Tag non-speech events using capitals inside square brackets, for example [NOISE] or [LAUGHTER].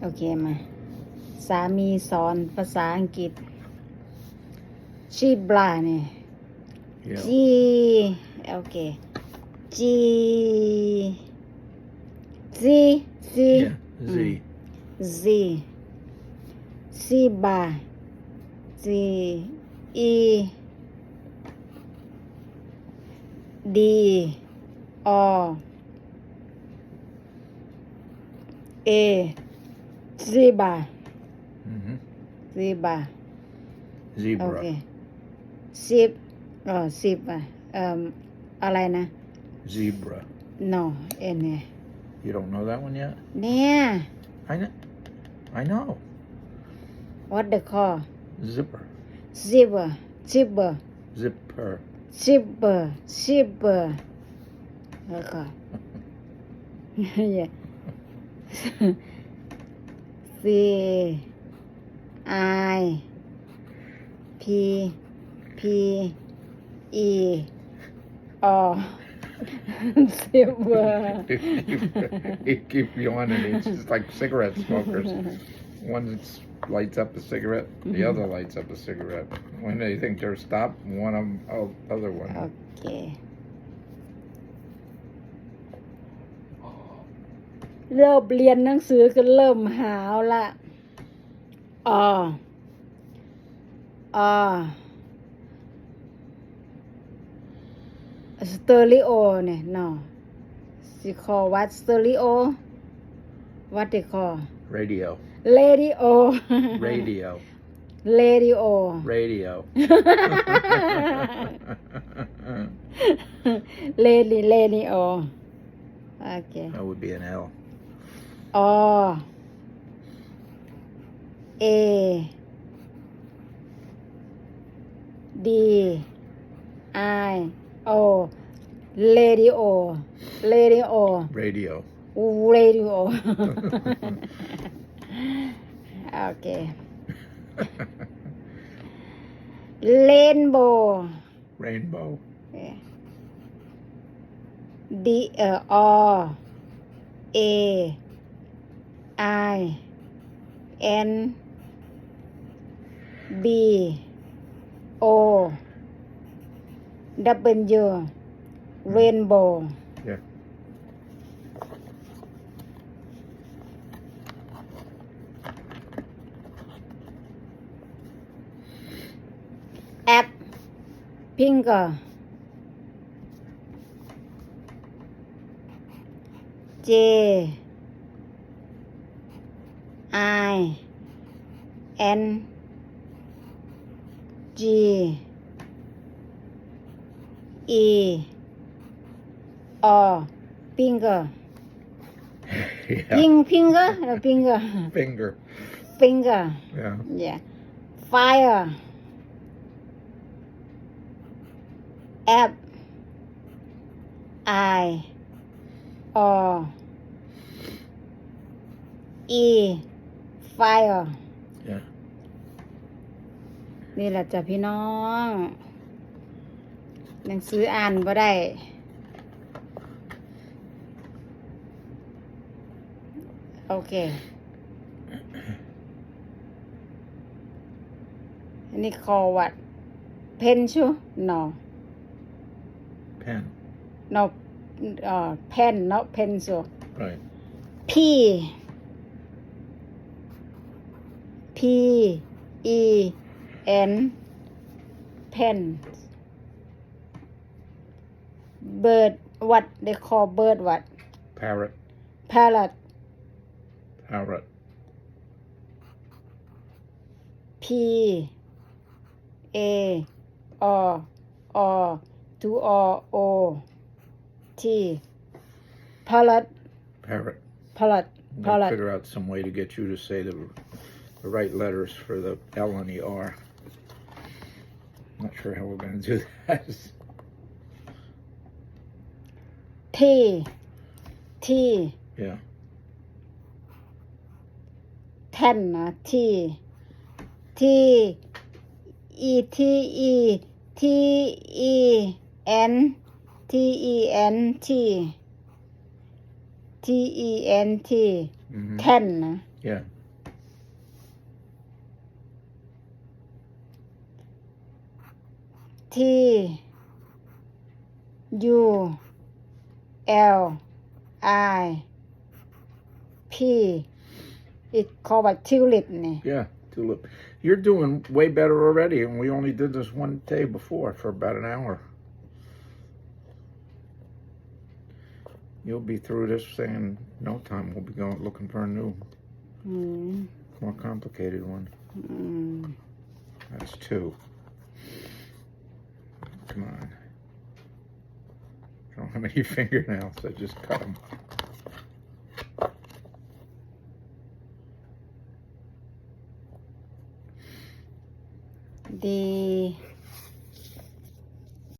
โอเคมา สามีสอนภาษาอังกฤษชีบลาเนี่ย Yeah. จีโอเคจีจีจี Yeah. Z. Z Siba Z E D O A Ziba hmm Ziba โอ Zebra. เคสิบเออสิบอ่ะเอ่ออะไรนะ Zebra. no เอ็นเนี่ย You don't know that one yet? เนี่ย I know. I know. what the call Zipper. zipper zipper Zipper. zipper zipper แล้ [LAUGHS] [LAUGHS] วก็ yeah C I P P E O zipper you keep yawning. It's just like cigarette smokers. One that's lights up a cigarette, the other lights up a cigarette. When they think they're stopped, one of them, oh, other one. โ เคเริ่มเรียนหนังสือก็เริ่มหาวละอ๋ออ๋อสเตอริโอเนี่ยเนาะสิคอวัดสเตอริโอวัดติคอ Radio. เรดิโอ Radio. เรดิโอ Radio. เ ลดิเลดิโอโอเค that would be an L. O A D I O radio radio Radio. radio [LAUGHS] [LAUGHS] โอเค rainbow Rainbow. D เอ่อ O A I N B O W Rainbow. Yeah. App Finger J I N G E O. Finger. [LAUGHS] Yeah. ping finger? Or finger. [LAUGHS] Finger. finger. Yeah. yeah. Fire. App I O E fire Yeah. นี่แหละจ้ะพี่น้องหนังสืออ่านบ่ได้โอเค อันนี้คอวัด เพนชู no Pen. no เอ่อ pen not pencil Right. P P E N pen bird what? They call bird what? Parrot. parrot. Parrot. P A R R two R O T. Parrot. Parrot. parrot. Parrot. figure out some way to get you to say the, the right letters for the L and the R. Not sure how we're gonna do that. T. T. [LAUGHS] Yeah. ten T. T. E. T. E. T. E. N. T. E. N. T. T. E. N. T. Hmm ten นะ Yeah. T U L I P it called a tulip นี่ Yeah, tulip. You're doing way better already, and we only did this one day before for about an hour. You'll be through this thing in no time. We'll be going looking for a new, อืม more complicated one. อืม That's two. Come on. I don't have any [LAUGHS] fingernails. I just cut them.